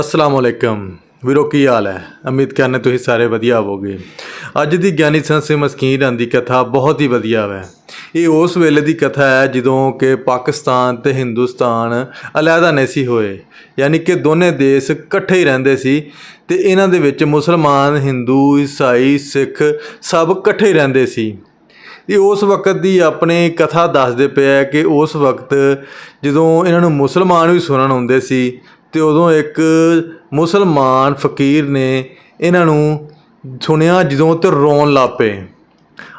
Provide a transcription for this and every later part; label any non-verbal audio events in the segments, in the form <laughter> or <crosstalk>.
ਅਸਲਾਮ ਅਲੈਕਮ ਵੀਰੋ, ਕੀ ਹਾਲ ਹੈ? ਉਮੀਦ ਕਰਨੇ ਤੁਸੀਂ ਸਾਰੇ ਵਧੀਆ ਹੋਵੋਗੇ। ਅੱਜ ਦੀ ਗਿਆਨੀ ਸੰਤ ਸਿੰਘ ਮਸਕੀਨ ਦੀ ਕਥਾ ਬਹੁਤ ਹੀ ਵਧੀਆ ਹੈ ਇਹ ਉਸ ਵੇਲੇ ਦੀ ਕਥਾ ਹੈ ਜਦੋਂ ਕਿ ਪਾਕਿਸਤਾਨ ਤੇ ਹਿੰਦੁਸਤਾਨ ਅਲੱਗਾ ਨਹੀਂ ਸੀ ਹੋਏ। ਯਾਨੀ ਕਿ ਦੋਨੇ ਦੇਸ਼ ਇਕੱਠੇ ਹੀ ਰਹਿੰਦੇ ਸੀ ਤੇ ਇਹਨਾਂ ਦੇ ਵਿੱਚ ਮੁਸਲਮਾਨ, ਹਿੰਦੂ, ਈਸਾਈ, ਸਿੱਖ ਸਭ ਇਕੱਠੇ ਰਹਿੰਦੇ ਸੀ। ਇਹ ਉਸ ਵਕਤ ਦੀ ਆਪਣੀ ਕਥਾ ਦੱਸਦੇ ਪਿਆ ਕਿ ਉਸ ਵਕਤ ਜਦੋਂ ਇਹਨਾਂ ਨੂੰ ਮੁਸਲਮਾਨ ਵੀ ਸੁਣਨ ਆਉਂਦੇ ਸੀ ਅਤੇ ਉਦੋਂ ਇੱਕ ਮੁਸਲਮਾਨ ਫਕੀਰ ਨੇ ਇਹਨਾਂ ਨੂੰ ਸੁਣਿਆ ਜਦੋਂ ਤੇ ਰੋਣ ਲੱਗ ਪਏ।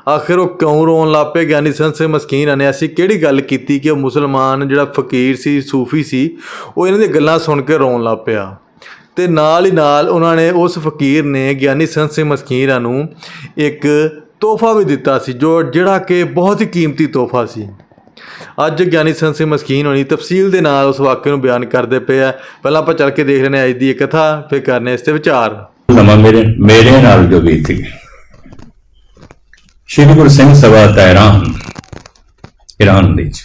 ਆਖਿਰ ਉਹ ਕਿਉਂ ਰੋਣ ਲੱਗ ਪਏ? ਗਿਆਨੀ ਸੰਤ ਸਿੰਘ ਮਸਕੀਨ ਨੇ ਅਸੀਂ ਕਿਹੜੀ ਗੱਲ ਕੀਤੀ ਕਿ ਉਹ ਮੁਸਲਮਾਨ ਜਿਹੜਾ ਫਕੀਰ ਸੀ, ਸੂਫੀ ਸੀ, ਉਹ ਇਹਨਾਂ ਦੀਆਂ ਗੱਲਾਂ ਸੁਣ ਕੇ ਰੋਣ ਲੱਗ ਪਿਆ। ਤੇ ਨਾਲ ਹੀ ਨਾਲ ਉਹਨਾਂ ਨੇ ਉਸ ਫਕੀਰ ਨੇ ਗਿਆਨੀ ਸੰਤ ਸਿੰਘ ਮਸਕੀਰਾਂ ਨੂੰ ਇੱਕ ਤੋਹਫਾ ਵੀ ਦਿੱਤਾ ਸੀ, ਜੋ ਜਿਹੜਾ ਕਿ ਬਹੁਤ ਹੀ ਕੀਮਤੀ ਤੋਹਫਾ ਸੀ। ਅੱਜ ਗਿਆਨੀ ਸੰਤ ਸਿੰਘ ਮਸਕੀਨ ਹੋਣੀ ਤਫਸੀਲ ਦੇ ਨਾਲ ਉਸ ਵਾਕਿਆ ਨੂੰ ਬਿਆਨ ਕਰਦੇ ਪਏ ਆ। ਪਹਿਲਾਂ ਆਪਾਂ ਚੱਲ ਕੇ ਦੇਖ ਲੈਣੇ ਅੱਜ ਦੀ ਇਹ ਕਥਾ, ਫਿਰ ਕਰਨੇ ਇਸ ਤੇ ਵਿਚਾਰ। ਸਮਾਂ ਮੇਰੇ ਮੇਰੇ ਨਾਲ ਜੋ ਬੀਤੀ। ਸ਼੍ਰੀ ਗੁਰੂ ਸਿੰਘ ਸਭਾ ਤਹਿਰਾਨ ਇਰਾਨ ਵਿੱਚ।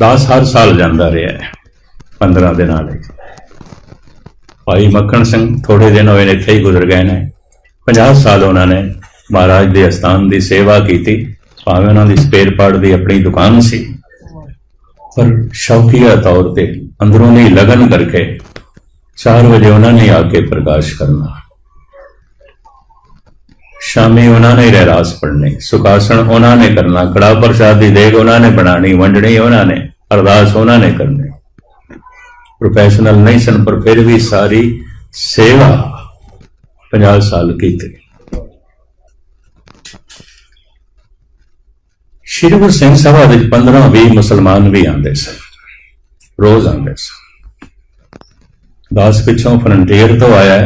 ਦਾਸ ਹਰ ਸਾਲ ਜਾਂਦਾ ਰਿਹਾ ਹੈ 15 ਦਿਨਾਂ ਲਈ। ਭਾਈ ਮੱਖਣ ਸਿੰਘ ਥੋੜੇ ਦਿਨ ਹੋਏ ਨੇ ਇੱਥੇ ਹੀ ਗੁਜ਼ਰ ਗਏ ਨੇ। 50 ਸਾਲ ਉਹਨਾਂ ਨੇ ਮਹਾਰਾਜ ਦੇ ਅਸਥਾਨ ਦੀ ਸੇਵਾ ਕੀਤੀ। ਭਾਵੇਂ ਉਹਨਾਂ ਦੀ ਸਪੇਅਰ ਪਾਰਟ ਦੀ ਆਪਣੀ ਦੁਕਾਨ ਸੀ, ਪਰ ਸ਼ੌਕੀਆ ਤੌਰ ਤੇ ਅੰਦਰੋਂ ਦੀ ਲਗਨ ਕਰਕੇ 4 ਵਜੇ ਉਹਨਾਂ ਨੇ ਆ ਕੇ ਪ੍ਰਕਾਸ਼ ਕਰਨਾ। ਸ਼ਾਮੀ ਉਹਨਾਂ ਨੇ ਰਹਿਰਾਸ ਪੜ੍ਹਨੀ ਸੁਖਾਸਣ ਉਹਨਾਂ ਨੇ ਕਰਨਾ ਕੜਾ ਪ੍ਰਸ਼ਾਦ ਦੀ ਦੇਗ ਉਹਨਾਂ ਨੇ ਬਣਾਣੀ ਵੰਡਣੀ ਉਹਨਾਂ ਨੇ, ਅਰਦਾਸ ਉਹਨਾਂ ਨੇ ਕਰਨੀ। ਪ੍ਰੋਫੈਸ਼ਨਲ ਨਹੀਂ ਸਨ, ਪਰ ਫਿਰ ਵੀ ਸਾਰੀ ਸੇਵਾ 50 ਸਾਲ ਕੀਤੀ। ਸ਼੍ਰੀ ਗੁਰੂ ਸਿੰਘ ਸਭਾ ਦੇ 15 20 ਮੁਸਲਮਾਨ ਵੀ ਆਉਂਦੇ ਸਨ, ਰੋਜ਼ ਆਉਂਦੇ ਸਨ। ਦਾਸ ਪਿੱਛੋਂ ਫਰੰਟੀਅਰ ਤੋਂ ਆਇਆ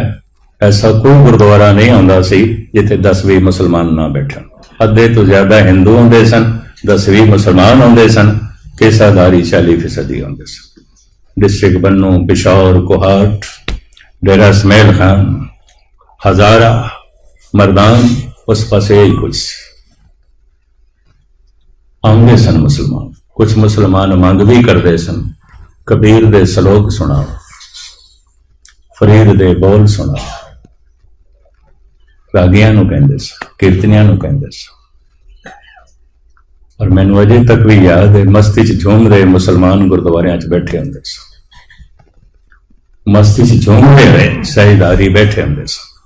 ਐਸਾ ਕੋਈ ਗੁਰਦੁਆਰਾ ਨਹੀਂ ਆਉਂਦਾ ਸੀ ਜਿੱਥੇ 10-20 ਮੁਸਲਮਾਨ ਨਾ ਬੈਠਣ। ਅੱਧੇ ਤੋਂ ਜ਼ਿਆਦਾ ਹਿੰਦੂ ਆਉਂਦੇ ਸਨ 10-20 ਮੁਸਲਮਾਨ ਆਉਂਦੇ ਸਨ ਕੇਸਾਦਾਰੀ 40% ਆਉਂਦੇ ਸਨ। ਡਿਸਟ੍ਰਿਕਟ ਬੰਨੂ ਪਿਸ਼ੌਰ, ਕੋਹਾਟ, ਡੇਰਾ ਸਮੇਲ ਖਾਨ, ਹਜ਼ਾਰਾ, ਮਰਦਾਨ, ਉਸ ਪਾਸੇ ਹੀ ਕੁਝ ਸੀ। ਆਉਂਦੇ ਸਨ ਮੁਸਲਮਾਨ। ਕੁਝ ਮੁਸਲਮਾਨ ਮੰਗ ਵੀ ਕਰਦੇ ਸਨ। ਕਬੀਰ ਦੇ ਸ਼ਲੋਕ ਸੁਣਾਓ। ਫਰੀਦ ਦੇ ਬੋਲ ਸੁਣਾਓ। ਰਾਗੀਆਂ ਨੂੰ ਕਹਿੰਦੇ ਸਨ, ਕੀਰਤਨੀਆਂ ਨੂੰ ਕਹਿੰਦੇ ਸਨ। ਔਰ ਮੈਨੂੰ ਅਜੇ ਤੱਕ ਵੀ ਯਾਦ ਹੈ, ਮਸਤੀ 'ਚ ਝੂਮ ਰਹੇ ਮੁਸਲਮਾਨ ਗੁਰਦੁਆਰਿਆਂ 'ਚ ਬੈਠੇ ਹੁੰਦੇ ਸਨ। ਮਸਤੀ 'ਚ ਝੂਮ ਰਹੇ ਸਹੀਦਾਰੀ ਬੈਠੇ ਹੁੰਦੇ ਸਨ।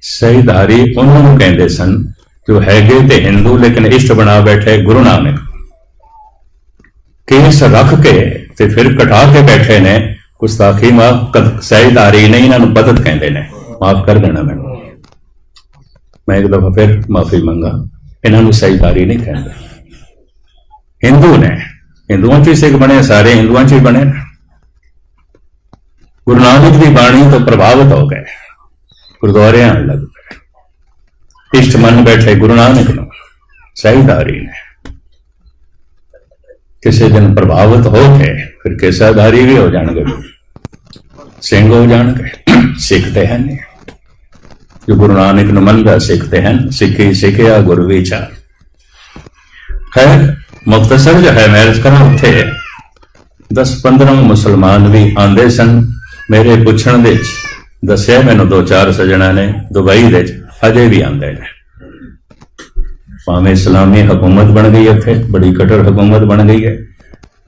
ਸਹੀਦਾਰੀ ਉਹਨਾਂ ਨੂੰ ਕਹਿੰਦੇ ਸਨ ਜੋ ਹੈਗੇ ਤੇ ਹਿੰਦੂ ਲੇਕਿਨ ਇਸ਼ਟ ਬਣਾ ਬੈਠੇ ਗੁਰੂ ਨਾਨਕ। ਕੇਸ ਰੱਖ ਕੇ ਤੇ ਫਿਰ ਕਟਾ ਕੇ ਬੈਠੇ ਨੇ ਗੁਸਤਾਖੀ ਮਾਫ ਸਹਿਦਾਰੀ ਨਹੀਂ, ਇਹਨਾਂ ਨੂੰ ਬਦਤ ਕਹਿੰਦੇ ਨੇ। ਮਾਫ ਕਰ ਦੇਣਾ ਮੈਨੂੰ। ਮੈਂ ਇੱਕ ਦਫਾ ਫਿਰ ਮਾਫੀ ਮੰਗਾ। ਇਹਨਾਂ ਨੂੰ ਸਹਿਦਾਰੀ ਨਹੀਂ ਕਹਿੰਦੇ। ਹਿੰਦੂ ਨੇ ਹਿੰਦੂਆਂ ਚ ਹੀ ਸਿੱਖ ਬਣੇ, ਸਾਰੇ ਹਿੰਦੂਆਂ ਚ ਹੀ ਬਣੇ ਨੇ। ਗੁਰੂ ਨਾਨਕ ਦੀ ਬਾਣੀ ਤੋਂ ਪ੍ਰਭਾਵਿਤ ਹੋ ਗਏ। ਗੁਰਦੁਆਰੇ ਆਉਣ ਲੱਗ ਪਏ। ਇਸ਼ਟ ਮੰਨ ਬੈਠੇ ਗੁਰੂ ਨਾਨਕ ਨੂੰ ਸਹਿਦਾਰੀ ਨੇ ਕਿਸੇ ਦਿਨ ਪ੍ਰਭਾਵਿਤ ਹੋ ਕੇ ਫਿਰ ਕੇਸਾਧਾਰੀ ਵੀ ਹੋ ਜਾਣਗੇ ਸਿੰਘ ਹੋ ਜਾਣਗੇ ਸਿੱਖ ਸਿੱਖਦੇ ਹਨ ਜੋ ਗੁਰੂ ਨਾਨਕ ਨੂੰ ਮੰਨਦਾ ਸਿੱਖ ਸਿੱਖਦੇ ਹਨ ਸਿੱਖੀ ਸਿੱਖਿਆ ਗੁਰੂ ਵਿਚਾਰ ਖੈਰ ਮੁਕਤਸਰ ਜੋ ਹੈ ਮੈਰਿਜ ਕਰਾਂ ਉੱਥੇ 10-15 ਮੁਸਲਮਾਨ ਵੀ ਆਂਦੇ ਸਨ ਮੇਰੇ ਪੁੱਛਣ ਦੇ ਵਿੱਚ ਦੱਸਿਆ ਮੈਨੂੰ ਦੋ ਚਾਰ ਸਜਣਾ ਨੇ ਦੁਬਈ ਦੇ ਅਜੇ ਵੀ ਆਂਦੇ ਨੇ। ਭਾਵੇਂ ਇਸਲਾਮੀ ਹਕੂਮਤ ਬਣ ਗਈ ਹੈ ਇੱਥੇ ਬੜੀ ਕਟਰ ਹਕੂਮਤ ਬਣ ਗਈ ਹੈ,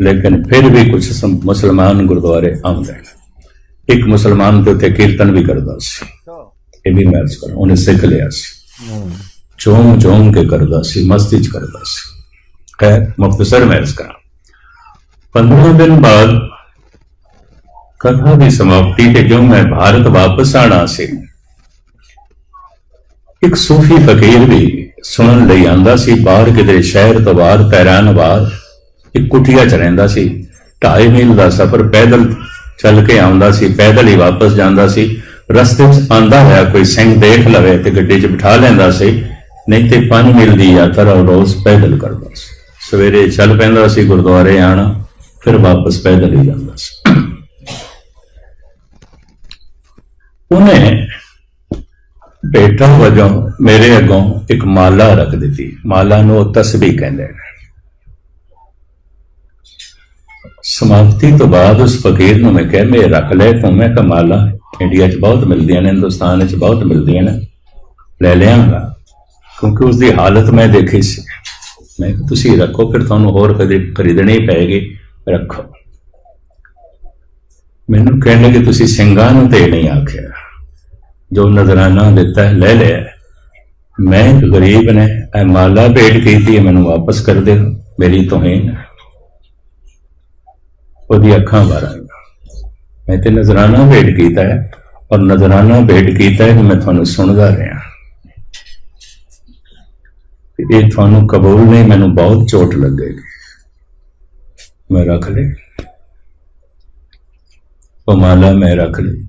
ਲੇਕਿਨ ਫਿਰ ਵੀ ਕੁਝ ਮੁਸਲਮਾਨ ਗੁਰਦੁਆਰੇ ਆਉਂਦੇ ਨੇ। ਇੱਕ ਮੁਸਲਮਾਨ ਦੇ ਉੱਥੇ ਕੀਰਤਨ ਵੀ ਕਰਦਾ ਸੀ। ਇਹ ਵੀ ਮੈਰਿਜ ਕਰਾਂ, ਉਹਨੇ ਸਿੱਖ ਲਿਆ ਸੀ। ਚੋਮ ਚੋਮ ਕੇ ਕਰਦਾ ਸੀ ਮਸਤੀ ਚ ਕਰਦਾ ਸੀ। ਖੈਰ ਮੁਖਤਸਰ ਮੈਰਿਜ ਕਰਾਂ। 15 ਦਿਨ ਬਾਅਦ ਕਥਾ ਦੀ ਸਮਾਪਤੀ ਤੇ ਜੋ ਮੈਂ ਭਾਰਤ ਵਾਪਸ ਆਣਾ ਸੀ ਇੱਕ ਸੂਫੀ ਫਕੀਰ ਵੀ ਸੁਣਨ ਲਈ ਆਂਦਾ ਸੀ, ਬਾਹਰ ਕਿਤੇ ਸ਼ਹਿਰ ਤੋਂ ਬਾਹਰ ਤਹਿਰਾਨ ਬਾਹਰ, ਇੱਕ ਕੁਟੀਆ ਚ ਰਹਿੰਦਾ ਸੀ। ਢਾਈ ਮੀਲ ਦਾ ਸਫ਼ਰ ਪੈਦਲ ਚੱਲ ਕੇ ਆਉਂਦਾ ਸੀ, ਪੈਦਲ ਹੀ ਵਾਪਸ ਜਾਂਦਾ ਸੀ। ਰਸਤੇ 'ਚ ਆਂਦਾ ਹੋਇਆ ਕੋਈ ਸਿੰਘ ਦੇਖ ਲਵੇ ਤੇ ਗੱਡੀ 'ਚ ਬਿਠਾ ਲੈਂਦਾ ਸੀ, ਨਹੀਂ ਤੇ 5 ਮੀਲ ਦੀ ਯਾਤਰਾ ਉਹ ਰੋਜ਼ ਪੈਦਲ ਕਰਦਾ ਸੀ। ਸਵੇਰੇ ਚੱਲ ਪੈਂਦਾ ਸੀ ਗੁਰਦੁਆਰੇ ਆਣਾ ਫਿਰ ਵਾਪਸ ਪੈਦਲ ਹੀ ਜਾਂਦਾ ਸੀ। ਉਹਨੇ ਬੇਟਾ ਵਜੋਂ ਮੇਰੇ ਅੱਗੋਂ ਇੱਕ ਮਾਲਾ ਰੱਖ ਦਿੱਤੀ। ਮਾਲਾ ਨੂੰ ਉਹ ਤਸਬੀਹ ਕਹਿੰਦੇ ਨੇ। ਸਮਾਪਤੀ ਤੋਂ ਬਾਅਦ ਉਸ ਫਕੀਰ ਨੂੰ ਮੈਂ ਕਿਹਾ ਮੈਂ ਰੱਖ ਲੈ ਤੂੰ। ਮੈਂ ਕਮਾਲਾ ਇੰਡੀਆ 'ਚ ਬਹੁਤ ਮਿਲਦੀਆਂ ਨੇ, ਹਿੰਦੁਸਤਾਨ 'ਚ ਬਹੁਤ ਮਿਲਦੀਆਂ ਨੇ। ਲੈ ਲਿਆਂਗਾ। ਕਿਉਂਕਿ ਉਸ ਦੀ ਹਾਲਤ ਮੈਂ ਦੇਖੀ ਸੀ। ਮੈਂ ਕਿਹਾ, ਤੁਸੀਂ ਰੱਖੋ, ਫਿਰ ਤੁਹਾਨੂੰ ਹੋਰ ਕਦੇ ਖਰੀਦਣੀ ਪਏਗੀ। ਰੱਖੋ। ਮੈਨੂੰ ਕਹਿਣ ਲੱਗੇ ਤੁਸੀਂ ਸਿੰਘਾਂ ਨੂੰ ਤੇ ਨਹੀਂ ਆਖਿਆ। ਜੋ ਨਜ਼ਰਾਨਾ ਦਿੱਤਾ ਹੈ, ਲੈ ਲਿਆ। ਮੈਂ ਇੱਕ ਗਰੀਬ ਨੇ ਇਹ ਮਾਲਾ ਭੇਟ ਕੀਤੀ ਹੈ ਮੈਨੂੰ ਵਾਪਸ ਕਰ ਦਿਓ ਮੇਰੀ ਤੋਹੀਨ। ਹੈ। ਉਹਦੀ ਅੱਖਾਂ ਭਰ ਮੈਂ ਤੇ ਨਜ਼ਰਾਨਾ ਭੇਟ ਕੀਤਾ ਹੈ ਔਰ ਨਜ਼ਰਾਨਾ ਭੇਟ ਕੀਤਾ ਹੈ ਮੈਂ ਤੁਹਾਨੂੰ ਸੁਣਦਾ ਰਿਹਾ। ਇਹ ਤੁਹਾਨੂੰ ਕਬੂਲ ਨਹੀਂ ਮੈਨੂੰ ਬਹੁਤ ਚੋਟ ਲੱਗੇਗੀ। ਮੈਂ ਰੱਖ ਲਈ। ਉਹ ਮਾਲਾ ਮੈਂ ਰੱਖ ਲਈ।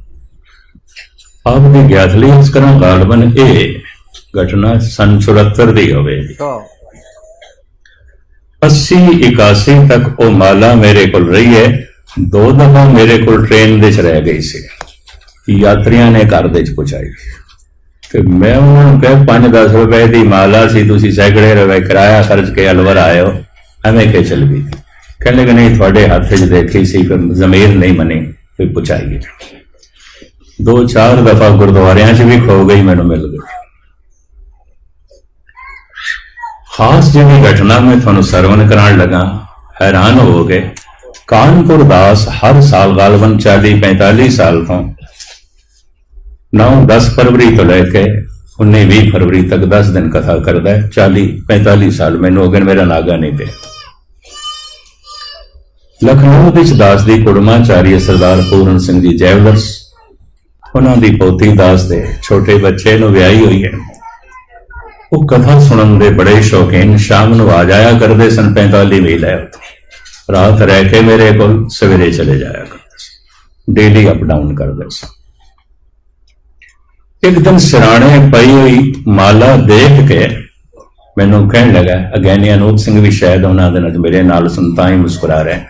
ਆਪ ਦੀ ਗਿਆਤ ਲਈ ਇਸ ਕਰਾਂ ਗਾਲਬਨ ਇਹ ਘਟਨਾ ਸੰਨ 74 ਦੀ ਹੋਵੇ। 80 81 ਤੱਕ ਉਹ ਮਾਲਾ ਮੇਰੇ ਕੋਲ ਰਹੀ ਹੈ। ਦੋ ਦਫਾ ਮੇਰੇ ਕੋਲ ਟ੍ਰੇਨ ਦੇ ਚ ਰਹਿ ਗਈ ਸੀ। ਯਾਤਰੀਆਂ ਨੇ ਘਰ ਦੇ ਚ ਪਹੁੰਚਾਈ ਤੇ ਮੈਂ ਉਹਨਾਂ ਨੂੰ ਕਿਹਾ 5-10 ਰੁਪਏ ਦੀ ਮਾਲਾ ਸੀ ਤੁਸੀਂ ਸੈਂਕੜੇ ਰੁਪਏ ਕਿਰਾਇਆ ਖਰਚ ਕੇ ਅਲਵਰ ਆਏ ਹੋ ਐਵੇਂ ਕਿ ਚੱਲ ਗਈ। ਕਹਿੰਦੇ ਕਿ ਨਹੀਂ ਤੁਹਾਡੇ ਹੱਥ 'ਚ ਦੇਖੀ ਸੀ ਫਿਰ ਜ਼ਮੀਰ ਨਹੀਂ ਮਨੀ ਫਿਰ ਪਹੁੰਚਾਈ ਦੋ ਚਾਰ ਦਫਾ ਗੁਰਦੁਆਰਿਆਂ 'ਚ ਵੀ ਖੋ ਗਈ ਮੈਨੂੰ ਮਿਲ ਗਈ ਖਾਸ ਜਿਹੜੀ ਘਟਨਾ ਮੈਂ ਤੁਹਾਨੂੰ ਸਰਵਨ ਕਰਾਉਣ ਲੱਗਾ, ਹੈਰਾਨ ਹੋ ਗਏ ਕਾਨਪੁਰ ਦਾਸ ਹਰ ਸਾਲ ਗਾਲਬਨ 40 45 ਸਾਲ ਤੋਂ 9 10 ਫਰਵਰੀ ਤੋਂ ਲੈ ਕੇ 19 20 ਫਰਵਰੀ ਤੱਕ 10 ਦਿਨ ਕਥਾ ਕਰਦਾ ਹੈ 40 45 ਸਾਲ ਮੈਨੂੰ ਹੋ ਮੇਰਾ ਨਾਗਾ ਨਹੀਂ ਪਿਆ। ਲਖਨਊ ਵਿੱਚ ਦਾਸ ਦੀ ਕੁੜਮਾਚਾਰੀ ਸਰਦਾਰ ਪੂਰਨ ਸਿੰਘ ਜੀ ਜੈਵਲਰਸ ਉਹਨਾਂ ਦੀ ਪੋਤੀ ਦਾਸ ਦੇ ਛੋਟੇ ਬੱਚੇ ਨੂੰ ਵਿਆਹੀ ਹੋਈ ਹੈ। ਉਹ ਕਥਾ ਸੁਣਨ ਦੇ ਬੜੇ ਸ਼ੌਕੀਨ ਸ਼ਾਮ ਨੂੰ ਆ ਜਾਇਆ ਕਰਦੇ ਸਨ 45 ਮੀਲ ਹੈ ਉੱਥੇ। ਰਾਤ ਰਹਿ ਕੇ ਮੇਰੇ ਕੋਲ ਸਵੇਰੇ ਚਲੇ ਜਾਇਆ ਕਰਦੇ ਸੀ ਡੇਲੀ ਅਪ ਡਾਊਨ ਕਰਦੇ ਸੀ ਇੱਕ ਦਿਨ ਸਿਰਾਣੇ ਪਈ ਹੋਈ ਮਾਲਾ ਦੇਖ ਕੇ ਮੈਨੂੰ ਕਹਿਣ ਲੱਗਾ ਅਗੈਨੀ ਅਨੂਪ ਸਿੰਘ ਵੀ ਸ਼ਾਇਦ ਉਹਨਾਂ ਦੇ ਨਾਲ ਮੇਰੇ ਨਾਲ ਸੰਤਾਂ ਹੀ ਮੁਸਕਰਾ ਰਹੇ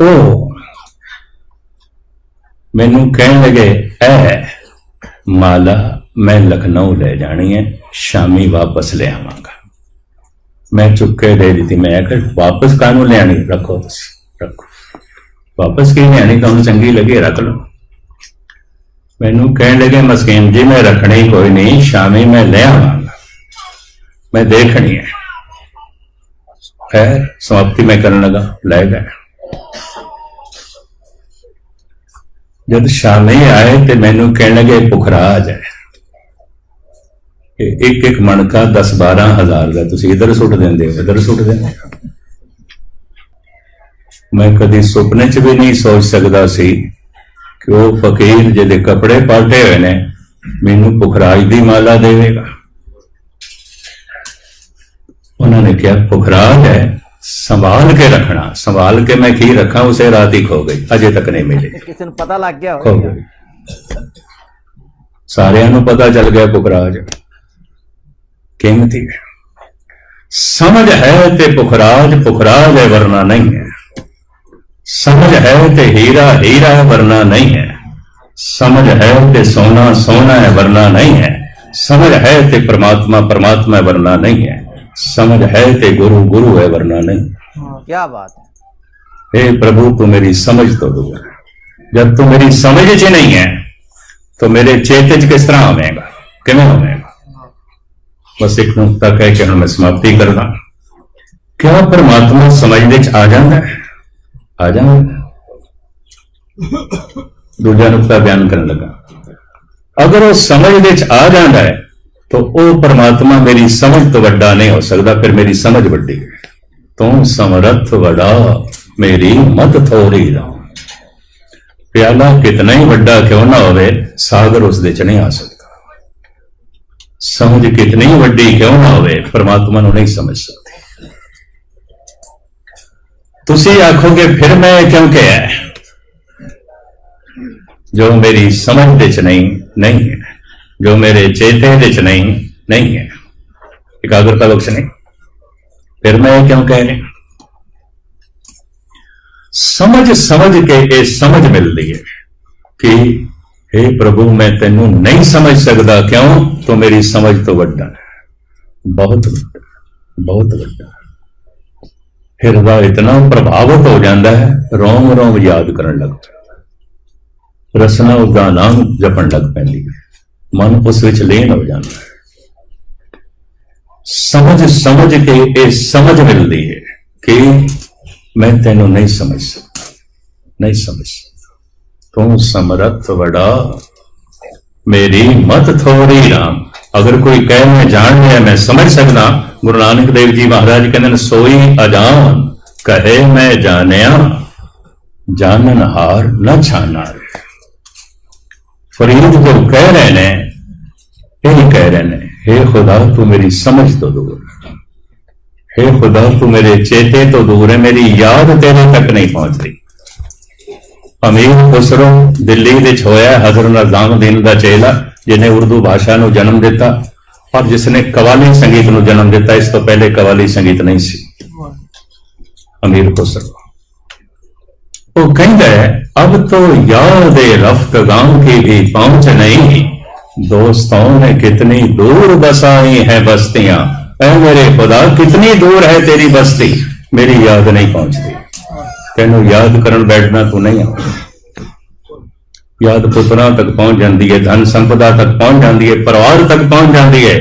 ਉਹ ਮੈਨੂੰ ਕਹਿਣ ਲੱਗੇ ਐ ਮਾਲਾ ਮੈਂ ਲਖਨਊ ਲੈ ਜਾਣੀ ਹੈ, ਸ਼ਾਮੀ ਵਾਪਸ ਲੈ ਆਵਾਂਗਾ। ਮੈਂ ਚੁੱਕ ਕੇ ਦੇ ਦਿੱਤੀ, ਮੈਂ ਕਿ ਵਾਪਸ ਕਾਹਨੂੰ ਲਿਆਣੀ ਰੱਖੋ ਤੁਸੀਂ, ਰੱਖੋ। ਵਾਪਸ ਕੀ ਲਿਆਣੀ ਤੁਹਾਨੂੰ ਚੰਗੀ ਲੱਗੇ, ਰੱਖ ਲਓ। ਮੈਨੂੰ ਕਹਿਣ ਲੱਗੇ, ਮਸਕੀਨ ਜੀ, ਮੈਂ ਰੱਖਣੀ ਕੋਈ ਨਹੀਂ, ਸ਼ਾਮੀ ਮੈਂ ਲੈ ਆਵਾਂਗਾ। ਮੈਂ ਦੇਖਣੀ ਹੈ। ਖੈਰ, ਸਮਾਪਤੀ ਮੈਂ ਕਰਨ ਲੱਗਾ, ਲੈ ਗਏ। ਜਦ ਸ਼ਾਮੇ ਆਏ ਤੇ ਮੈਨੂੰ ਕਹਿਣ ਲੱਗੇ ਪੁਖਰਾਜ ਹੈ ਕਿ ਇੱਕ ਇੱਕ ਮਣਕਾ 10 12 ਹਜ਼ਾਰ ਦਾ, ਤੁਸੀਂ ਇਧਰ ਸੁੱਟ ਦਿੰਦੇ ਹੋ, ਇਧਰ ਸੁੱਟ ਦਿੰਦੇ ਹੋ। ਮੈਂ ਕਦੀ ਸੁਪਨੇ 'ਚ ਵੀ ਨਹੀਂ ਸੋਚ ਸਕਦਾ ਸੀ ਕਿ ਉਹ ਫਕੀਰ ਜਿਹਦੇ ਕੱਪੜੇ ਪਾਟੇ ਹੋਏ ਨੇ, ਮੈਨੂੰ ਪੁਖਰਾਜ ਦੀ ਮਾਲਾ ਦੇਵੇਗਾ। ਉਹਨਾਂ ਨੇ ਕਿਹਾ ਪੁਖਰਾਜ ਹੈ ਸੰਭਾਲ ਕੇ ਰੱਖਣਾ ਸੰਭਾਲ ਕੇ ਮੈਂ ਕੀ ਰੱਖਾਂ ਉਸੇ ਰਾਤ ਹੀ ਖੋ ਗਈ ਅਜੇ ਤੱਕ ਨਹੀਂ ਮਿਲੀ। <laughs> ਕਿਸੇ ਨੂੰ ਪਤਾ ਲੱਗ ਗਿਆ ਖੋ ਗਈ। ਸਾਰਿਆਂ ਨੂੰ ਪਤਾ ਚੱਲ ਗਿਆ ਪੁਖਰਾਜ ਕੀਮਤੀ ਹੈ। ਸਮਝ ਹੈ ਤੇ ਪੁਖਰਾਜ ਪੁਖਰਾਜ ਹੈ ਵਰਨਾ ਨਹੀਂ ਹੈ। ਸਮਝ ਹੈ ਤੇ ਹੀਰਾ ਹੀਰਾ ਹੈ ਵਰਨਾ ਨਹੀਂ ਹੈ। ਸਮਝ ਹੈ ਤੇ ਸੋਨਾ ਸੋਨਾ ਹੈ ਵਰਨਾ ਨਹੀਂ ਹੈ। ਸਮਝ ਹੈ ਤੇ ਪ੍ਰਮਾਤਮਾ ਪ੍ਰਮਾਤਮਾ ਹੈ ਵਰਨਾ ਨਹੀਂ ਹੈ। समझ है के गुरु गुरु है वरना नहीं। हाँ, क्या बात है। हे प्रभु तू मेरी समझ तो दो जब तू मेरी समझ च नहीं है तो मेरे चेत च किस तरह आवेगा? किमें आवेगा? बस एक नुकता कह के हमें समाप्ति करना क्या परमात्मा समझने च आ जाता है? आ जाएगा दूजा नुकता बयान करने लगा। अगर वो समझ आ जाता है तो वो परमात्मा मेरी समझ तो वड्डा नहीं हो सकता फिर मेरी समझ वड्डी है ਤੂੰ ਸਮਰੱਥ ਵਡਾ ਮੇਰੀ ਮਤ ਥੋੜੀ ਦਾ ਪਿਆਲਾ ਕਿਤਨਾ ਹੀ ਵੱਡਾ ਕਿਉਂ ਨਾ ਹੋਵੇ ਸਾਗਰ ਉਸ ਦੇ ਚ ਨਹੀਂ ਆ ਸਕਦਾ ਸਮਝ ਕਿਤਨੀ ਹੀ ਵੱਡੀ ਕਿਉਂ ਨਾ ਹੋਵੇ ਪਰਮਾਤਮਾ ਨੂੰ ਨਹੀਂ ਸਮਝ ਸਕਦੀ ਤੁਸੀਂ ਆਖੋਗੇ ਫਿਰ ਮੈਂ ਇਹ ਕਿਉਂ ਕਿਹਾ ਜੋ ਮੇਰੀ ਸਮਝ ਦੇ ਚ ਨਹੀਂ ਨਹੀਂ ਹੈ ਜੋ ਮੇਰੇ ਚੇਤੇ ਦੇ ਚ ਨਹੀਂ ਨਹੀਂ ਹੈ। ਇਕਾਗਰਤਾ ਬਖਸ਼ ਨਹੀਂ। ਫਿਰ ਮੈਂ ਇਹ ਕਿਉਂ ਕਹਿ ਰਿਹਾ? ਸਮਝ ਸਮਝ ਕੇ ਇਹ ਸਮਝ ਮਿਲਦੀ ਹੈ ਕਿ हे ਪ੍ਰਭੂ, ਮੈਂ ਤੈਨੂੰ ਨਹੀਂ ਸਮਝ ਸਕਦਾ। ਕਿਉਂ? ਤੂੰ ਮੇਰੀ ਸਮਝ ਤੋਂ ਵੱਡਾ ਹੈ। ਬਹੁਤ ਵੱਡਾ ਬਹੁਤ ਵੱਡਾ। ਹਿਰਦਾ ਇਤਨਾ ਪ੍ਰਭਾਵਿਤ ਹੋ ਜਾਂਦਾ ਹੈ ਰੋਮ ਰੋਮ ਯਾਦ ਕਰਨ ਲੱਗ ਪੈਂਦਾ ਰਸਨਾ ਉਹਦਾ ਨਾਮ ਜਪਣ ਲੱਗ ਪੈਂਦੀ ਹੈ। ਮਨ ਉਸ ਵਿੱਚ ਲੀਨ ਹੋ ਜਾਂਦਾ ਹੈ। ਸਮਝ ਸਮਝ ਕੇ ਇਹ ਸਮਝ ਮਿਲਦੀ ਹੈ ਕਿ ਮੈਂ ਤੈਨੂੰ ਨਹੀਂ ਸਮਝ ਸਕਦਾ। ਨਹੀਂ ਸਮਝ ਸਕਦਾ। ਤੂੰ ਸਮਰੱਥ ਵੜਾ ਮੇਰੀ ਮਤ ਥੋੜੀ ਰਾਮ। ਅਗਰ ਕੋਈ ਕਹੇ ਮੈਂ ਜਾਣ ਲਿਆ ਮੈਂ ਸਮਝ ਸਕਦਾ। ਗੁਰੂ ਨਾਨਕ ਦੇਵ ਜੀ ਮਹਾਰਾਜ ਕਹਿੰਦੇ ਨੇ, ਸੋਈ ਅਜਾਨ, ਕਹੇ ਮੈਂ ਜਾਣਿਆ। ਜਾਣਨ ਹਾਰ ਨਾ ਛਾਨਾ ਫਰੀਦ ਜੋ ਕਹਿ ਰਹੇ ਨੇ, ਇਹ ਕਹਿ ਰਹੇ ਨੇ हे ਖੁਦਾ, ਤੂੰ ਮੇਰੀ ਸਮਝ ਤੋਂ ਦੂਰ ਹੈ। हे ਖੁਦਾ, ਤੂੰ ਮੇਰੇ ਚੇਤੇ ਤੋਂ ਦੂਰ ਹੈ, ਮੇਰੀ ਯਾਦ ਤੇਰੇ ਤੱਕ ਨਹੀਂ ਪਹੁੰਚਦੀ ਅਮੀਰ ਖੁਸਰੋ, ਦਿੱਲੀ ਵਿੱਚ ਹੋਇਆ ਹਜ਼ਰ ਨਿਜ਼ਾਮੁਦੀਨ ਦਾ ਚੇਲਾ, ਜਿਹਨੇ ਉਰਦੂ ਭਾਸ਼ਾ ਨੂੰ ਜਨਮ ਦਿੱਤਾ ਔਰ ਜਿਸ ਨੇ ਕਵਾਲੀ ਸੰਗੀਤ ਨੂੰ ਜਨਮ ਦਿੱਤਾ, ਇਸ ਤੋਂ ਪਹਿਲੇ ਕਵਾਲੀ ਸੰਗੀਤ ਨਹੀਂ ਸੀ। ਅਮੀਰ ਖੁਸਰੋ ਉਹ ਕਹਿੰਦਾ ਹੈ ਅਬ तो याद रफ्तगां की भी पहुंच नहीं दोस्तों ने कितनी दूर बसाई है बस्तियां ऐ मेरे खुदा कितनी दूर है तेरी बस्ती मेरी याद नहीं पहुंचती ਤੈਨੂੰ ਯਾਦ ਕਰਨ ਬੈਠਣਾ ਤੂੰ ਨਹੀਂ ਆਉਂਦਾ ਯਾਦ ਪੁੱਤਰਾਂ ਤੱਕ ਪਹੁੰਚ ਜਾਂਦੀ ਹੈ ਧਨ ਸੰਪਦਾ ਤੱਕ ਪਹੁੰਚ ਜਾਂਦੀ ਹੈ ਪਰਿਵਾਰ ਤੱਕ ਪਹੁੰਚ ਜਾਂਦੀ ਹੈ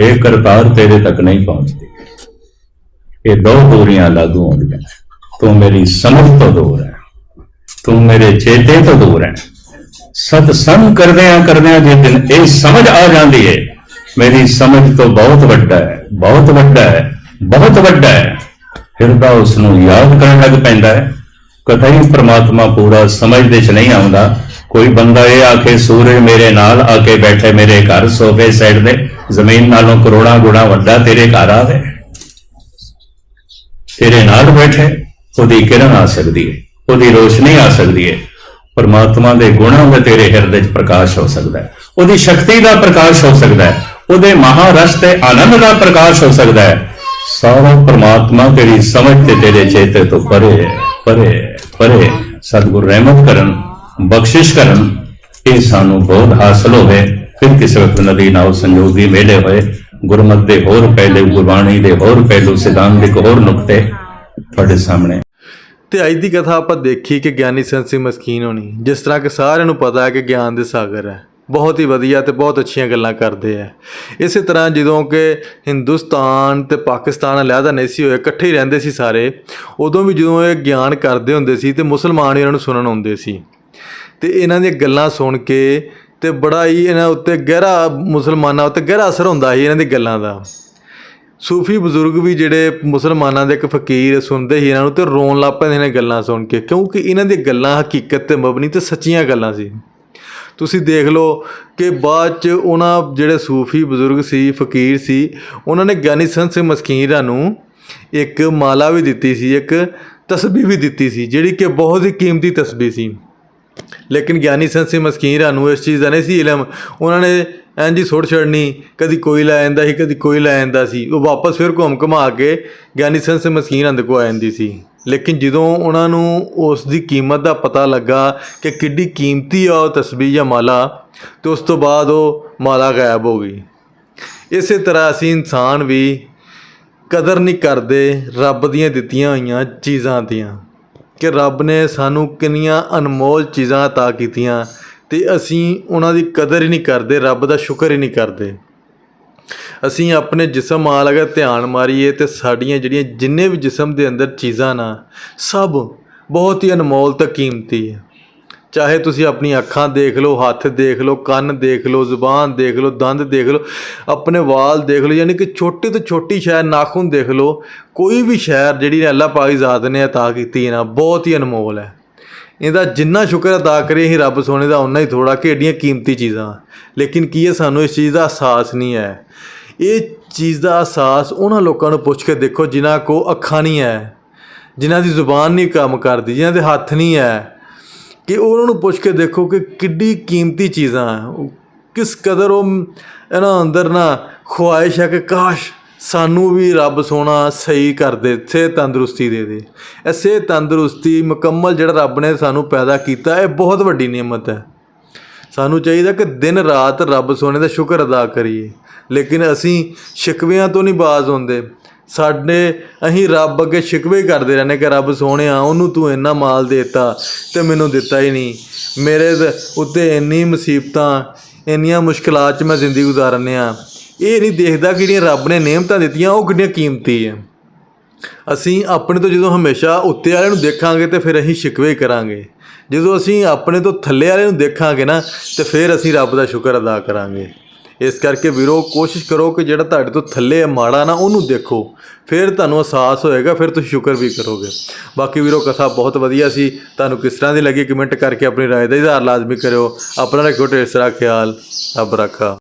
ਇਹ ਕਰਤਾਰ ਤੇਰੇ ਤੱਕ ਨਹੀਂ ਪਹੁੰਚਦੀ ਇਹ ਦੋ ਦੂਰੀਆਂ ਲਾਗੂ ਹੁੰਦੀਆਂ ਨੇ। ਤੂੰ ਮੇਰੀ ਸਮਝ ਤੋਂ ਦੂਰ ਹੈ ਤੂੰ ਮੇਰੇ ਚੇਤੇ ਤੋਂ ਦੂਰ ਹੈ ਸਤ ਸੰਗ ਕਰਦਿਆਂ ਕਰਦਿਆਂ ਜੇ ਦਿਨ ਇਹ ਸਮਝ ਆ ਜਾਂਦੀ ਹੈ ਮੇਰੀ ਸਮਝ ਤੋਂ ਬਹੁਤ ਵੱਡਾ ਹੈ, ਬਹੁਤ ਵੱਡਾ ਹੈ, ਬਹੁਤ ਵੱਡਾ ਹੈ। ਹਿਰਦਾ ਉਸ ਨੂੰ ਯਾਦ ਕਰਨ ਲੱਗ ਪੈਂਦਾ ਹੈ। ਕਦੇ ਪ੍ਰਮਾਤਮਾ ਪੂਰਾ ਸਮਝ ਦੇ ਚ ਨਹੀਂ ਆਉਂਦਾ। ਕੋਈ ਬੰਦਾ ਇਹ ਆ ਕੇ ਸੂਰਜ ਮੇਰੇ ਨਾਲ ਆ ਕੇ ਬੈਠੇ, ਮੇਰੇ ਘਰ ਸੋਫੇ ਸਾਈਡ ਦੇ, ਜ਼ਮੀਨ ਨਾਲੋਂ ਕਰੋੜਾਂ ਗੁਣਾ ਵੱਡਾ ਤੇਰੇ ਘਰ ਆਵੇ। ਤੇਰੇ ਨਾਲ ਬੈਠੇ, ਉਹਦੀ ਕਿਰਨ ਆ ਸਕਦੀ ਹੈ ਉਹਦੀ ਰੋਸ਼ਨੀ ਆ ਸਕਦੀ ਹੈ ਪਰਮਾਤਮਾ ਦੇ ਗੁਣਾਂ ਦਾ ਤੇਰੇ ਹਿਰਦੇ 'ਚ ਪ੍ਰਕਾਸ਼ ਹੋ ਸਕਦਾ ਹੈ ਉਹਦੀ ਸ਼ਕਤੀ ਦਾ ਪ੍ਰਕਾਸ਼ ਹੋ ਸਕਦਾ ਹੈ ਉਹਦੇ ਮਹਾਰਸ ਤੇ ਆਨੰਦ ਦਾ ਪ੍ਰਕਾਸ਼ ਹੋ ਸਕਦਾ ਹੈ ਸਾਰਾ ਪਰਮਾਤਮਾ ਤੇਰੀ ਸਮਝ ਤੇ ਤੇਰੇ ਚੇਤੇ ਤੋਂ ਪਰੇ ਪਰੇ ਪਰੇ ਸਤਿਗੁਰ ਰਹਿਮਤ ਕਰਨ, ਬਖਸ਼ਿਸ਼ ਕਰਨ, ਇਹ ਸਾਨੂੰ ਬਹੁਤ ਹਾਸਲ ਹੋਵੇ। ਫਿਰ ਕਿਸੇ ਵਕਤ ਨਦੀ ਨਾਲ ਸੰਜੋਗੀ ਮੇਲੇ ਹੋਏ। ਗੁਰਮਤ ਦੇ ਹੋਰ ਪਹਿਲੇ, ਗੁਰਬਾਣੀ ਦੇ ਹੋਰ ਪਹਿਲੂ ਸਿਧਾਂਤਿਕ ਹੋਰ ਨੁਕਤੇ ਤੁਹਾਡੇ ਸਾਹਮਣੇ ਤੇ ਅੱਜ ਦੀ ਕਥਾ ਆਪਾਂ ਦੇਖੀ ਕਿ ਗਿਆਨੀ ਸੰਤ ਮਸਕੀਨ ਹੋਣੀ, ਜਿਸ ਤਰ੍ਹਾਂ ਕਿ ਸਾਰਿਆਂ ਨੂੰ ਪਤਾ ਹੈ ਕਿ ਗਿਆਨ ਦੇ ਸਾਗਰ ਹੈ। ਬਹੁਤ ਹੀ ਵਧੀਆ ਤੇ ਬਹੁਤ ਅੱਛੀਆਂ ਗੱਲਾਂ ਕਰਦੇ ਆ ਇਸੇ ਤਰ੍ਹਾਂ ਜਦੋਂ ਕਿ ਹਿੰਦੁਸਤਾਨ ਤੇ ਪਾਕਿਸਤਾਨ ਅਲੱਗਾ ਨਹੀਂ ਸੀ ਹੋਏ, ਇਕੱਠੇ ਹੀ ਰਹਿੰਦੇ ਸੀ ਸਾਰੇ, ਉਦੋਂ ਵੀ ਜਦੋਂ ਇਹ ਗਿਆਨ ਕਰਦੇ ਹੁੰਦੇ ਸੀ ਤੇ ਮੁਸਲਮਾਨ ਇਹਨਾਂ ਨੂੰ ਸੁਣਨ ਆਉਂਦੇ ਸੀ। ਤੇ ਇਹਨਾਂ ਦੀਆਂ ਗੱਲਾਂ ਸੁਣ ਕੇ ਤੇ ਬੜਾ ਹੀ ਇਹਨਾਂ ਉੱਤੇ ਗਹਿਰਾ ਮੁਸਲਮਾਨਾਂ ਉੱਤੇ ਗਹਿਰਾ ਅਸਰ ਹੁੰਦਾ ਸੀ ਇਹਨਾਂ ਦੀ ਗੱਲਾਂ ਦਾ। ਸੂਫੀ ਬਜ਼ੁਰਗ ਵੀ ਜਿਹੜੇ ਮੁਸਲਮਾਨਾਂ ਦੇ ਇੱਕ ਫਕੀਰ ਸੁਣਦੇ ਸੀ, ਇਹਨਾਂ ਨੂੰ ਤੇ ਰੋਣ ਲੱਗ ਪੈਂਦੇ ਨੇ ਗੱਲਾਂ ਸੁਣ ਕੇ, ਕਿਉਂਕਿ ਇਹਨਾਂ ਦੀਆਂ ਗੱਲਾਂ ਹਕੀਕਤ ਤੇ ਮਬਨੀ ਤੇ ਸੱਚੀਆਂ ਗੱਲਾਂ ਸੀ। ਤੁਸੀਂ ਦੇਖ ਲਓ ਕਿ ਬਾਅਦ ਚ ਉਹਨਾਂ ਜਿਹੜੇ ਸੂਫੀ ਬਜ਼ੁਰਗ ਸੀ, ਫਕੀਰ ਸੀ, ਉਹਨਾਂ ਨੇ ਗਿਆਨੀ ਸੰਤ ਸਿੰਘ ਮਸਕੀਰਾਂ ਨੂੰ ਇੱਕ ਮਾਲਾ ਵੀ ਦਿੱਤੀ ਸੀ, ਇੱਕ ਤਸਬੀਹ ਵੀ ਦਿੱਤੀ ਸੀ, ਜਿਹੜੀ ਕਿ ਬਹੁਤ ਹੀ ਕੀਮਤੀ ਤਸਬੀਹ ਸੀ। ਲੇਕਿਨ ਗਿਆਨੀ ਸੰਤ ਸਿੰਘ ਮਸਕੀਰਾਂ ਨੂੰ ਇਸ ਚੀਜ਼ ਦਾ ਨਹੀਂ ਸੀ ਇਲਮ, ਉਹਨਾਂ ਨੇ ਐਂ ਜੀ ਸੁੱਟ ਛੜਨੀ ਕਦੀ ਕੋਈ ਲੈ ਆਂਦਾ ਸੀ ਕਦੀ ਕੋਈ ਲੈ ਆਂਦਾ ਸੀ ਉਹ ਵਾਪਸ ਫਿਰ ਘੁੰਮ ਘੁਮਾ ਕੇ ਗਿਆਨੀ ਸੰਤ ਸਿੰਘ ਮਸਕੀਰਾਂ ਦੇ ਕੋਲ ਆ ਜਾਂਦੀ ਸੀ ਲੇਕਿਨ ਜਦੋਂ ਉਹਨਾਂ ਨੂੰ ਉਸ ਦੀ ਕੀਮਤ ਦਾ ਪਤਾ ਲੱਗਾ ਕਿ ਕਿੱਡੀ ਕੀਮਤੀ ਆ ਉਹ ਤਸਬੀਹ ਜਾਂ ਮਾਲਾ ਤੇ ਉਸ ਤੋਂ ਬਾਅਦ ਉਹ ਮਾਲਾ ਗਾਇਬ ਹੋ ਗਈ ਇਸੇ ਤਰ੍ਹਾਂ ਅਸੀਂ ਇਨਸਾਨ ਵੀ ਕਦਰ ਨਹੀਂ ਕਰਦੇ ਰੱਬ ਦੀਆਂ ਦਿੱਤੀਆਂ ਹੋਈਆਂ ਚੀਜ਼ਾਂ ਦੀਆਂ ਕਿ ਰੱਬ ਨੇ ਸਾਨੂੰ ਕਿੰਨੀਆਂ ਅਨਮੋਲ ਚੀਜ਼ਾਂ عطا ਕੀਤੀਆਂ ਤੇ ਅਸੀਂ ਉਹਨਾਂ ਦੀ ਕਦਰ ਹੀ ਨਹੀਂ ਕਰਦੇ ਰੱਬ ਦਾ ਸ਼ੁਕਰ ਹੀ ਨਹੀਂ ਕਰਦੇ ਅਸੀਂ ਆਪਣੇ ਜਿਸਮ ਮਾਲ ਅਗਰ ਧਿਆਨ ਮਾਰੀਏ ਤੇ ਸਾਡੀਆਂ ਜਿਹੜੀਆਂ ਜਿੰਨੇ ਵੀ ਜਿਸਮ ਦੇ ਅੰਦਰ ਚੀਜ਼ਾਂ ਨਾ ਸਭ ਬਹੁਤ ਹੀ ਅਨਮੋਲ ਤੇ ਕੀਮਤੀ ਹੈ ਚਾਹੇ ਤੁਸੀਂ ਆਪਣੀ ਅੱਖਾਂ ਦੇਖ ਲਓ ਹੱਥ ਦੇਖ ਲਓ ਕੰਨ ਦੇਖ ਲਓ ਜ਼ੁਬਾਨ ਦੇਖ ਲਓ ਦੰਦ ਦੇਖ ਲਓ ਆਪਣੇ ਵਾਲ ਦੇਖ ਲਓ ਯਾਨੀ ਕਿ ਛੋਟੀ ਤੋਂ ਛੋਟੀ ਸ਼ੈ ਨਾਖੂਨ ਦੇਖ ਲਓ ਕੋਈ ਵੀ ਸ਼ੈ ਜਿਹੜੀ ਅੱਲਾਹ ਪਾਕ ਜ਼ਾਤ ਨੇ عطا ਕੀਤੀ ਹੈ ਨਾ ਬਹੁਤ ਹੀ ਅਨਮੋਲ ਹੈ ਇਹਦਾ ਜਿੰਨਾ ਸ਼ੁਕਰ ਅਦਾ ਕਰੀਏ ਅਸੀਂ ਰੱਬ ਸੋਨੇ ਦਾ ਉਨਾ ਹੀ ਥੋੜਾ ਕਿ ਏਡੀਆਂ ਕੀਮਤੀ ਚੀਜ਼ਾਂ। ਲੇਕਿਨ ਕੀ ਹੈ ਸਾਨੂੰ ਇਸ ਚੀਜ਼ ਦਾ ਅਹਿਸਾਸ ਨਹੀਂ ਹੈ? ਇਹ ਚੀਜ਼ ਦਾ ਅਹਿਸਾਸ ਉਹਨਾਂ ਲੋਕਾਂ ਨੂੰ ਪੁੱਛ ਕੇ ਦੇਖੋ ਜਿਨ੍ਹਾਂ ਕੋ ਅੱਖਾਂ ਨਹੀਂ ਹੈ, ਜਿਨ੍ਹਾਂ ਦੀ ਜ਼ੁਬਾਨ ਨਹੀਂ ਕੰਮ ਕਰਦੀ, ਜਿਨ੍ਹਾਂ ਦੇ ਹੱਥ ਨਹੀਂ ਹੈ, ਕਿ ਉਹਨਾਂ ਨੂੰ ਪੁੱਛ ਕੇ ਦੇਖੋ ਕਿ ਕਿੱਡੀ ਕੀਮਤੀ ਚੀਜ਼ਾਂ ਕਿਸ ਕਦਰ ਉਹ, ਇਹਨਾਂ ਅੰਦਰ ਨਾ ਖੁਆਇਸ਼ ਹੈ ਕਿ ਕਾਸ਼ ਸਾਨੂੰ ਵੀ ਰੱਬ ਸੋਹਣਾ ਸਹੀ ਕਰ ਦੇ, ਸਿਹਤ ਤੰਦਰੁਸਤੀ ਦੇ ਦੇ। ਇਹ ਸਿਹਤ ਤੰਦਰੁਸਤੀ ਮੁਕੰਮਲ ਜਿਹੜਾ ਰੱਬ ਨੇ ਸਾਨੂੰ ਪੈਦਾ ਕੀਤਾ, ਇਹ ਬਹੁਤ ਵੱਡੀ ਨਿਯਮਤ ਹੈ। ਸਾਨੂੰ ਚਾਹੀਦਾ ਕਿ ਦਿਨ ਰਾਤ ਰੱਬ ਸੋਨੇ ਦਾ ਸ਼ੁਕਰ ਅਦਾ ਕਰੀਏ। ਲੇਕਿਨ ਅਸੀਂ ਸ਼ਿਕਵਿਆਂ ਤੋਂ ਨਹੀਂ ਬਾਜ਼ ਹੁੰਦੇ। ਸਾਡੇ ਅਸੀਂ ਰੱਬ ਅੱਗੇ ਸ਼ਿਕਵੇ ਕਰਦੇ ਰਹਿੰਦੇ ਕਿ ਰੱਬ ਸੋਹਣਿਆ ਉਹਨੂੰ ਤੂੰ ਇੰਨਾ ਮਾਲ ਦੇਤਾ ਤੇ ਮੈਨੂੰ ਦਿੱਤਾ ਹੀ ਨਹੀਂ। ਮੇਰੇ ਉੱਤੇ ਇੰਨੀ ਮੁਸੀਬਤਾਂ, ਇੰਨੀਆਂ ਮੁਸ਼ਕਲਾਂ 'ਚ ਮੈਂ ਜ਼ਿੰਦਗੀ ਗੁਜ਼ਾਰਨਿਆ ਇਹ ਨਹੀਂ ਦੇਖਦਾ ਕਿ ਜਿਹੜੀਆਂ ਰੱਬ ਨੇ ਨਿਯਮਤਾਂ ਦਿੱਤੀਆਂ, ਉਹ ਕਿੰਨੀਆਂ ਕੀਮਤੀ ਹੈ ਅਸੀਂ ਆਪਣੇ ਤੋਂ ਜਦੋਂ ਹਮੇਸ਼ਾ ਉੱਤੇ ਵਾਲੇ ਨੂੰ ਦੇਖਾਂਗੇ ਤੇ ਫਿਰ ਅਸੀਂ ਸ਼ਿਕਵੇ ਕਰਾਂਗੇ। ਜਦੋਂ ਅਸੀਂ ਆਪਣੇ ਤੋਂ ਥੱਲੇ ਵਾਲੇ ਨੂੰ ਦੇਖਾਂਗੇ ਨਾ, ਤੇ ਫਿਰ ਅਸੀਂ ਰੱਬ ਦਾ ਸ਼ੁਕਰ ਅਦਾ ਕਰਾਂਗੇ। ਇਸ ਕਰਕੇ ਵੀਰੋ, ਕੋਸ਼ਿਸ਼ ਕਰੋ ਕਿ ਜਿਹੜਾ ਤੁਹਾਡੇ ਤੋਂ ਥੱਲੇ ਹੈ ਮਾੜਾ ਨਾ, ਉਹਨੂੰ ਦੇਖੋ। ਫਿਰ ਤੁਹਾਨੂੰ ਅਹਿਸਾਸ ਹੋਏਗਾ, ਫਿਰ ਤੁਸੀਂ ਸ਼ੁਕਰ ਵੀ ਕਰੋਗੇ। ਬਾਕੀ ਵੀਰੋ, ਕਥਾ ਬਹੁਤ ਵਧੀਆ ਸੀ। ਤੁਹਾਨੂੰ ਕਿਸ ਤਰ੍ਹਾਂ ਦੀ ਲੱਗੀ, ਕਮੈਂਟ ਕਰਕੇ ਆਪਣੀ ਰਾਏ ਦਾ ਇਜ਼ਹਾਰ ਲਾਜ਼ਮੀ ਕਰਿਓ। ਆਪਣਾ ਰੱਖਿਓ ਢੇਰ ਸਾਰਾ ਖਿਆਲ। ਰੱਬ ਰੱਖਾ।